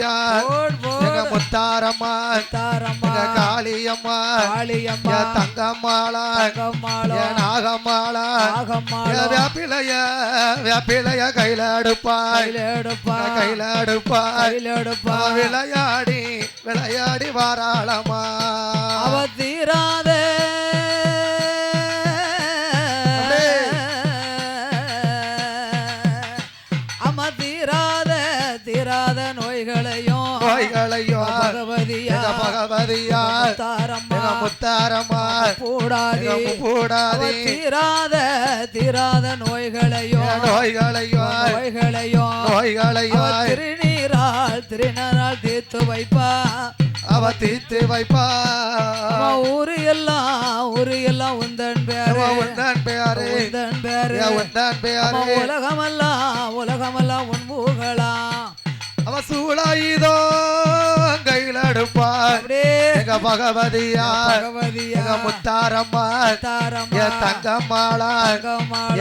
போடு முத்தாரம்மா. தாரம்மா காளியம்மா. காளியம்மா. தங்கம்மாளா. தங்கம்மாளோ. நாகம்மாளா. நாகம்மாளோ. வேப்பிலைய வேப்பிலைய கையில எடுப்பாய். கையில எடுப்பா. கையில எடுப்பாய். கையில எடுப்பா. அவ விளையாடி விளையாடி வாராளமா அவ தீராத நோய்களையும் பகவதியா பகவதியா தாரம்மா முத்தாரம்மா கூடாதி பூடாதி தீராத தீராத நோய்களையும் நோய்களையும் அவ நோய்களையும் திருநீரால் திருநீரால் தீர்த்து வைப்பா. அவ தீர்த்து வைப்பா. ஊரு எல்லாம் ஊரு எல்லாம் உந்தன் பேரு. உந்தன் பேரு. உந்தன் பேரு. உந்தன் பேரு. உலகமெல்லாம் உலகமெல்லாம் உன் பூகலாம் அவ சூழாயுதோ கையில அப்படியே. எங்க பகவதியா? எங்க முத்தாரம்மா? தாரம்மா என் தங்கம்மாளா?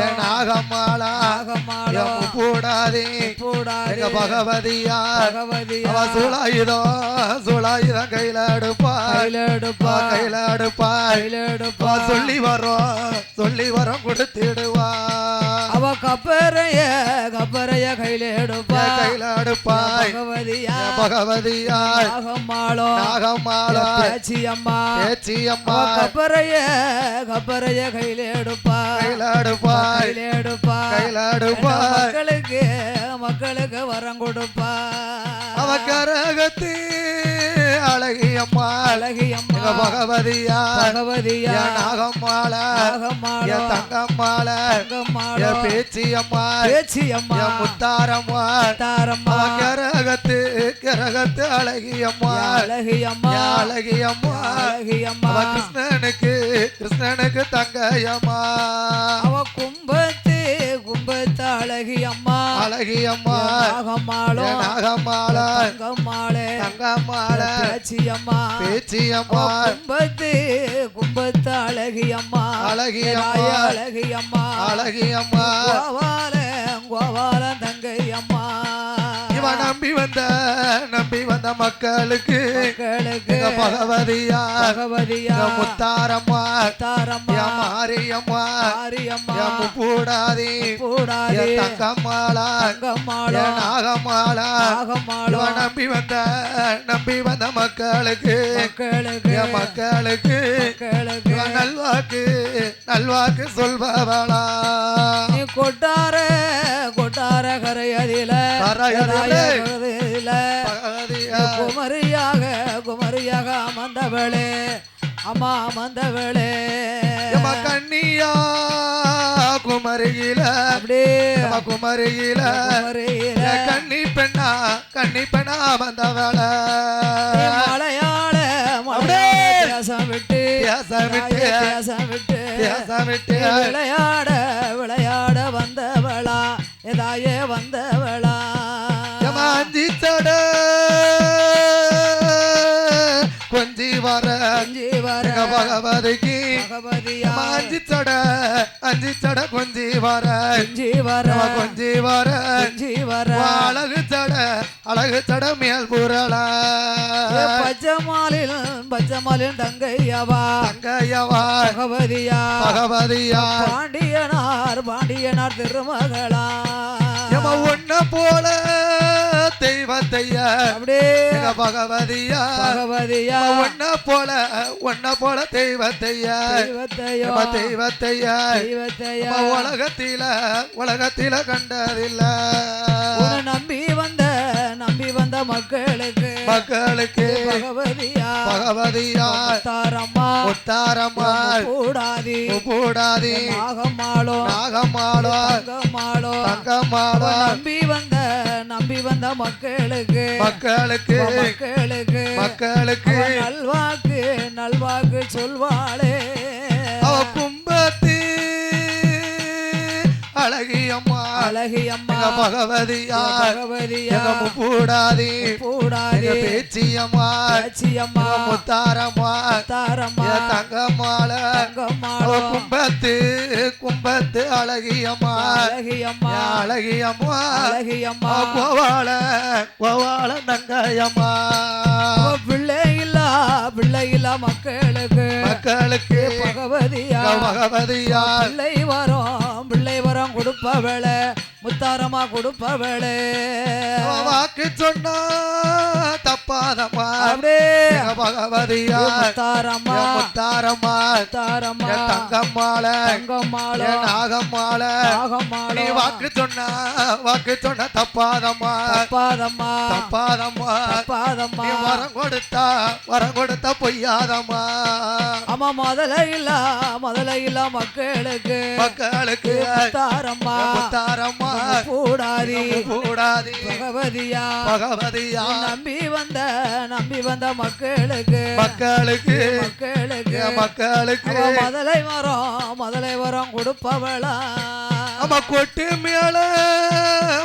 என் நாகம்மாளா? என் பூடாதி, எங்க பகவதியா? அவ சூழாயுதம் சூழாயுதம் கையில எடுப்பாய் கையில எடுப்பா, அவ கையில எடுப்பாய் கையில எடுப்பா. அவ சொல்லி வரோம் சொல்லி வரோம் கொடுத்திடுவா. அவ கப்பரைய கப்பரைய கையில எடுப்பா. கையில எடுப்பாய். பகவதியா என் பகவதியா நாகம்மாளோ நாகம்மாளா. பேச்சி அம்மா பேச்சி அம்மா கப்பரைய கப்பரைய கையில எடுப்பா. கையில எடுப்பாய். கையில எடுப்பா. கையில எடுப்பாய். மக்களுக்கு மக்களுக்கு வரம் கொடுப்பா. அவ கரகத்து அழகி அம்மா எங்க பகவதியா? பகவதியா? என் நாகம்மாளா நாகம்மாளோ? தங்கம்மாளா தங்கம்மாளோ? பேச்சி அம்மா பேச்சி அம்மா முத்தாரம்மா தாரம்மா கரகத்து கரகத்து அழகி அம்மா அழகி அம்மா கிருஷ்ணனுக்கு கிருஷ்ணனுக்கு தங்கையம்மா. அவ கும்பத்து கும்பத்து அழகி அம்மா. அழகியம்மா நாகம்மாளோ. என் நாகம்மாளா. தங்கம்மாளே. தங்கம்மாளா. பேச்சி அம்மா. பேச்சியம்மா கும்பத்து கும்பத்து அழகி அம்மா. அழகி அம்மா. அழகி அம்மா. அழகியம்மா கோவால கோவால தங்கை அம்மா. இவ நம்பி வந்த நம்பி வந்த மக்களுக்கு பகவதியா பகவதியா முத்தாரம்மா தாரம்மா மாரியம்மா மாரியம்மா பூடாதி பூடாதி தங்கம்மாளா தங்கம்மாளோ நாகம்மாளா நாகம்மாளோ நம்பி வந்த நம்பி வந்த மக்களுக்கு மக்களுக்கு மக்களுக்கு நல்வாக்கு நல்வாக்கு சொல்பவளா. கொட்டார கரையதில பகவதியா குமரியாக குமரியாக அமர்ந்தவளே அம்மா அமர்ந்தவளே. கண்ணியா குமரியில. குமரியில. குமரியில. கண்ணி பெண்ணா கண்ணி பெண்ணா வந்தவள மலையாள தேசம் விட்டு தேசம் விட்டு. தாயை தேசம் விட்டு. விளையாட விளையாட வந்தவளா. எதாயே வந்தவளா. அஞ்சி தட கொஞ்சி வர. அஞ்சி வர. பகவதிக்கு. அஞ்சி தட அஞ்சி தட கொஞ்சி வர. அஞ்சி வர. கொஞ்சி வர. அஞ்சி வர. அழகு தட அழகு தட மேல் புரளா பச்சைமாலில் பச்சைமாலில் தங்கையவா. தங்கையவா. பகவதியா. பகவதியா. பாண்டியனார் பாண்டியனார் திருமகளா. எம ஒன்ன போல தெய்வத்தைய அப்படியே. பகவதியா. பகவதியா. ஒன்ன போல ஒன்ன போல தெய்வத்தைய. தெய்வத்தையோ. தெய்வத்தைய. தெய்வத்தையா. உலகத்தில உலகத்தில கண்டதில்ல. நம்பி வந்த நம்பி வந்த மக்களுக்கு. மக்களுக்கு. பகவதியா? பகவதியா? தாரம்மா உத்தாரம்மா கூடாதி பூடாதி. நாகம்மாளோ. நாகம்மாளோ தங்கம்மாளோ. தங்கம்மாளோ. நம்பி வந்த நம்பி வந்த மக்களுக்கு. மக்களுக்கு. மக்களுக்கு. மக்களுக்கு. நல்வாக்கு நல்வாக்கு சொல்வாளே. அவ கும்பத்தி அழகியம்மா அழகி அம்மா. பகவதியா பகவதியா எங்க பூடாதி பூடாதி பேச்சியம்மா? பேச்சியம்மா முத்தாரம்மா? தாரம்மா தங்கம்மாள? தங்கம்மாளோ. கும்பத்து கும்பத்து அழகியம்மா. அழகியம்மா. அழகியம்மா. அழகியம்மா. கோவாள கோவாள தங்கையம்மா. அவ பிள்ளை இல்லா பிள்ளை இல்லா மக்களுக்கு. மக்களுக்கு பகவதியா? பகவதியா? பிள்ளை வரும் பிள்ளை வரம் கொடுப்பவளே. முத்தாரமா கொடுப்பவளே. வாக்கு சொன்னா எங்க பகவதியா? முத்தாரம்மா. முத்தாரம்மா. என் தங்கம்மாள. தங்கம்மாளோ. என் நாகம்மாள. நீ நாகம்மாளோ வாக்கு சொன்னா வாக்கு சொன்ன தப்பாதம்மா. தப்பாதம்மா. தப்பாதம்மா. தப்பாதம்மா. நீ வரம் கொடுத்தா வரம் கொடுத்தா பொய்யாதம்மா. ஆமா முதல்ல இல்ல முதல்ல இல்ல மக்களுக்கு. மக்களுக்கு. முத்தாரம்மா. என் முத்தாரம்மா. கூடாதி கூடாதி பகவதியா. பகவதியா. நம்பி வந்த நம்பி வந்த மக்களுக்கு. மக்களுக்கு மக்களுக்கு. மக்களுக்கு. முதலை வரம் முதலை வரம் கொடுப்பவளா. நம்ம கொட்டு மேல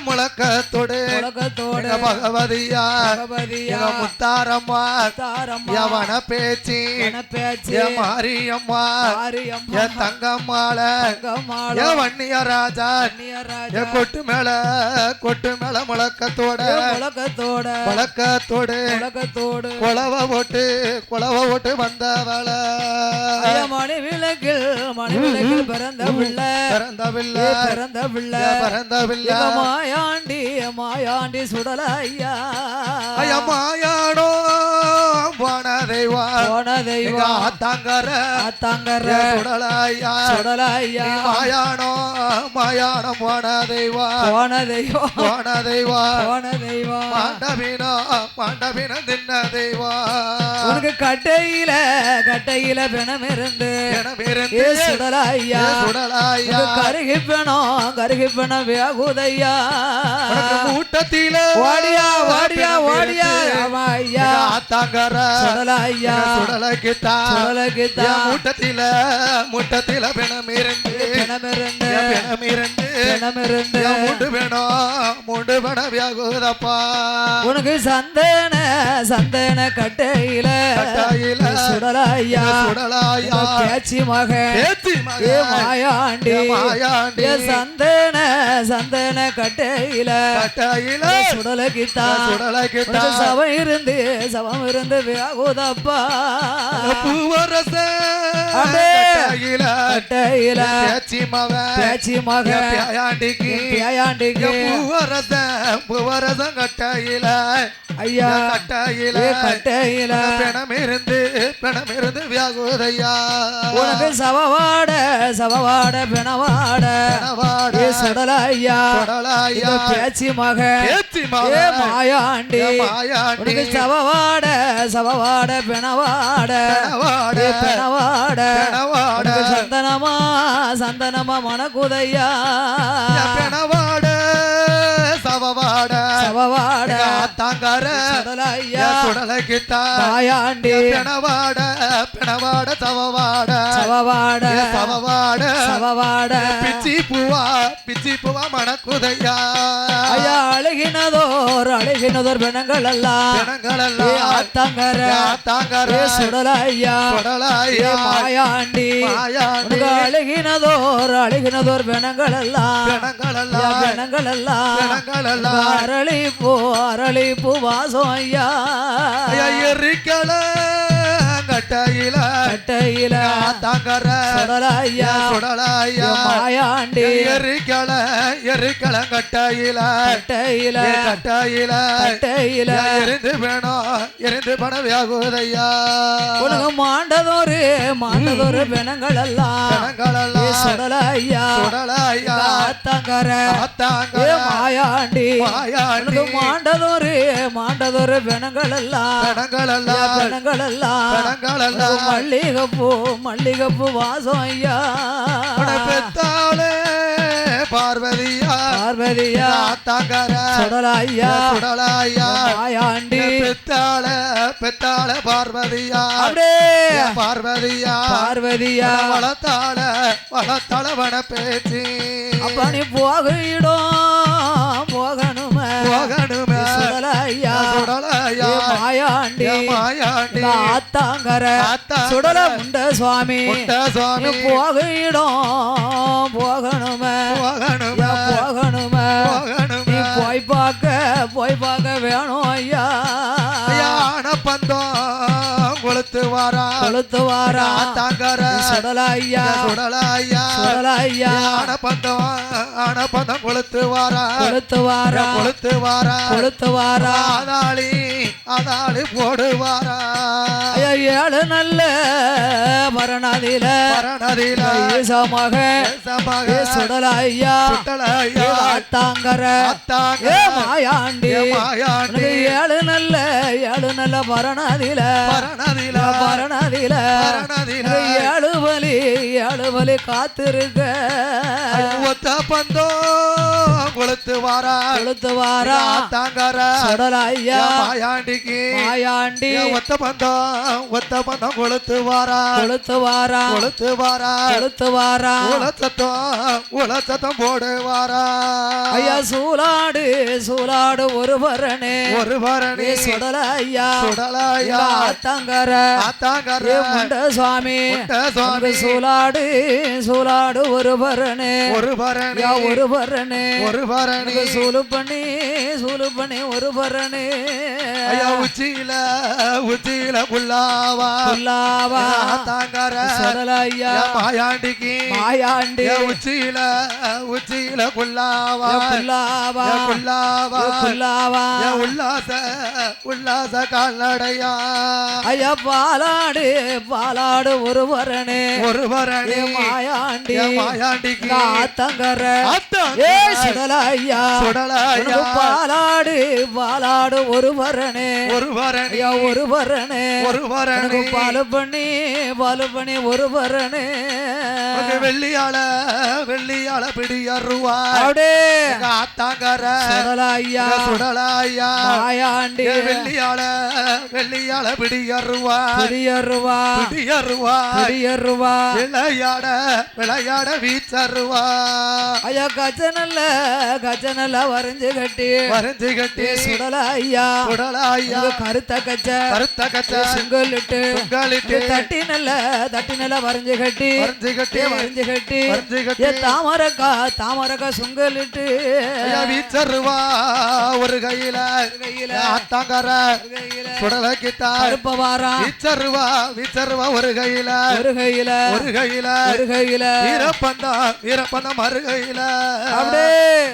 முழக்கத்தோடு. எங்க பகவதியா? பகவதியா? முத்தாரம்மா? தாரம்மா எவன பேச்சு பேச்சு மாரியம்மா. மாரியம்மா. என் தங்கம்மாள. தங்கம்மாளோ. என் வன்னிய ராஜா என் கொட்டு மேல கொட்டு மேல முழக்கத்தோட. உலகத்தோட முழக்கத்தோடு. உலகத்தோடு குலவ போட்டு குலவ போட்டு வந்தவள. மணி விளக்கில் மணி விளக்கில் பிறந்த பிள்ளை. பிறந்த பிள்ளை பிறந்தவில்லை. இவ மாயாண்டி மாயாண்டி சுடல ஐயா ஐயா மாயாடோ போன தெய்வா போன எங்க தெய்வம் ஆத்தாங்கர ஆத்தாங்கர சுடலையா. சுடல ஐயா மாயானோ மாயானோ போன தெய்வா போன தெய்வம் போன தெய்வா போன தெய்வம் பாண்டவீனோ பாண்டவீனோ தின்ன தெய்வா உனக்கு கட்டையில கட்டையில பிணம் இருந்து சுடலாயா உனக்கு கருகி பிணம் கருகி பிணம் வேகுதையா ஓடியா ஓடியா ஓடியா ஆமா ஐயா. ஆத்தாங்கர. சுடல ஐயா சுடலைக்குத்தா சுடலைக்குத்தா. என் மூட்டத்தில பிணம் இருந்து பிணம் இருந்து என் மூண்டு வேணும் மூண்டு வேணும் வியாகுதப்பா. உனக்கு சந்தன சந்தன கட்டையில. கட்டையில. சுடல ஐயா சுடலாயா? பேச்சி மகன் ஏ மகன் மாயாண்டி. மாயாண்டி. சந்தன சந்தன கட்டையில. கட்டையில. சுடல கித்தா சுடலைக்குத்தா உனக்கு சவம் இருந்து சவம் இருந்து வியாகுதப்பா. பூவரச அடே. கட்டையில கட்டையில பேச்சி மகன் பேச்சி மகன் பேயாண்டிக்கு. பேயாண்டிக்கு. பூவரச பூவரச கட்டையில. ஐயா. கட்டையில. கட்டையில. பிணமிருந்து பிணமிருந்து வியாகுதையா. உனக்கு சவவாட சவவாட பிணவாட. பிணவாட. ஏ சுடல ஐயா சுடலாயா இது பேச்சி மகன் ஏ மகன் மாயாண்டி மாயாண்டி. உனக்கு சவவாட சவவாட பிணவாட. பிணவாட. பிணவாட. சந்தனமா சந்தனமா மணக்குதையா பிணவாட சவவாட. சவவாட. ஆத்தாங்கார சுடல ஐயா சுடலைக்குத்தா மாயாண்டி பிணவாட. பிணவாட சவவாட. சவவாட. சவவாட. சவவாட. பிச்சி பூவா. பிச்சி பூவா மணக்குதையா. ஐயா அழுகினதோர் அழுகினதோர் பிணங்கள் எல்லாம் ஏ பிணங்களெல்லாம் ஆத்தங்கர ஆத்தாங்கார. ஏ சுடல ஐயா ஏ சுடலாயா மாயாண்டி. மாயாண்டி. உனக்கு அழுகினதோர் அழுகினதோர் பிணங்கள் எல்லாம் ஐயா, பிணங்களெல்லாம் பிணங்கள் எல்லாம் பிணங்களெல்லாம் அரளி பூ அரளி பூ வாசம் ஐயா. ஐயா எரிக்கல கட்டையில. சுடல ஐயா சுடலாயா ஏ மாயாண்டி. எரிக்கல எரிக்கல கட்டையில. கட்டையில. கட்டையில. கட்டையில. எரிந்து வேணும் எரிந்து பண வியாகுதையா உனக்கு மாண்டதொரு மாண்டதொரு பிணங்கள் எல்லாம் சுடல ஐயா சுடலாயா ஆத்தங்கர. ஏ ஆத்தாங்கர மாயாண்டி. மாயாண்டி மாண்டதொரு மாண்டதொரு பிணங்கள் எல்லாம் பிணங்களெல்லாம் பிணங்கள் எல்லாம் பிணங்களெல்லாம் மல்லிகைப்பூ மல்லிகைப்பூ வாசம் ஐயா. பெத்தாளே பார்வதியா. பார்வதியா. ஆத்தாங்கர சுடல ஐயா சுடலாயா மாயாண்டி. பெத்தாள பெத்தாள பார்வதியா. அப்படியே. பார்வதியா. பார்வதியா. வளத்தாள வளத்தாள வன பேச்சு அப்ப நீ போகிடும் போகணுமே. போகணுமே. மாயாண்டி. மாயாண்டி. ஆத்தாங்கர சுடல முண்ட சுவாமி. சுவாமி. போகிடும். போகணுமே. போகணுமே. போகணுமே. போகணுமே. போய் பார்க்க போய் பார்க்க வேணும் ஐயா. ஆன பந்தம் ஆன பந்தம் கொளுத்து வாரா கொளுத்து வாரா கொளுத்து வாரா கொளுத்து வாரா ஆதாளி ஆதாளி போடுவாரா? ஏழு நல்ல மரணாதில. தேசமாக சுடல ஐயா சுடலையா? ஆத்தாங்கர ஆத்தாங்க ஏ மாயாண்டி. மாயாண்டி. ஏழு நல்ல ஏழு நல்ல மரணாதில. பரணதில மரணாதில. பரணதில ஏழு வலி ஏழு வலி காத்திருக்க. ஒத்த பந்தம் கொளுத்து வாரா. கொளுத்து வாரா. ஆத்தாங்கர சுடல ஐயா மாயாண்டிக்கு. மாயாண்டி. ஒத்த பந்தம் ஒத்த பந்தம் கொளுத்து வாரா. கொளுத்து வாரா. கொளுத்து வாரா. கொளுத்து வாரா. உலச்சத்தம் உலச்சத்தம் போடு வாரா ஐயா சூலாடு சூலாடு ஒரு பரணே ஒரு பரணி சுடல ஐயா சுடலையா ஆத்தங்கர ஆத்தாங்கர முண்ட சுவாமி சுவாமி சூலாடு சூலாடு ஒரு பரணே ஒரு பரணி ஒரு பரணே ஒரு பரணி சூலு பண்ணி சூலு பண்ணி ஒரு பரணே ஐயா உச்சியில உச்சியில புல்லாவா. சொல்லாவா ஆத்தாங்கர சுடல ஐயா. மாயாண்டிக்கு. மாயாண்டி. உச்சியில உச்சியில புல்லாவா. புல்லாவா. புல்லாவா. புல்லாவா. உல்லாச உல்லாச கால்நடையா. ஐயா பாலாடு பாலாடு ஒரு பரணே ஒரு பரணி மாயாண்டி. மாயாண்டிக்கு. ஆத்தங்கர ஆத்தாங்க ஏ சுடலையா? உனக்கு பாலாடு பாலாடு ஒரு பரணே ஒரு ஐயா ஒரு பரணே ஒரு உனக்கு பாலு பண்ணி பாலு பண்ணி ஒரு உனக்கு வெள்ளியால வெள்ளியால பிடியருவா அப்படியே ஆத்தாங்கர. சுடல ஐயா சுடலாயா? மாயாண்டி. வெள்ளியால வெள்ளியால பிடியருவா பிடியருவா பிடியருவா பிடியருவா விளையாட விளையாட வீச்சருவா ஐயா கச்சனல்ல கச்சனல்ல வரைஞ்சு கட்டி. வரைஞ்சு கட்டி. சுடல ஐயா சுடலாயா உங்க கருத்த கச்ச. கருத்த கச்ச. சுங்கலிட்டு. சுங்காலிட்டு. தட்டி நல்ல தட்டி நல்ல வரைஞ்சு கட்டி. வரைஞ்சு கட்டி. வரைஞ்சு கட்டி. வரைஞ்சு கட்டி. தாமரக்கா தாமரக்கா சுங்கலிட்டு. ஐயா வீச்சருவா ஒரு கையில. கையில. ஆத்தாங்கர. கையில. சுடல கிட்டா. கருப்ப வாரா. வீச்சருவா வீச்சருவா ஒரு கையில. ஒரு கையில. ஒரு கையில. ஒரு கையில. வீரப்பந்தா வீரப்பந்தா மறு கையில. அப்படியே.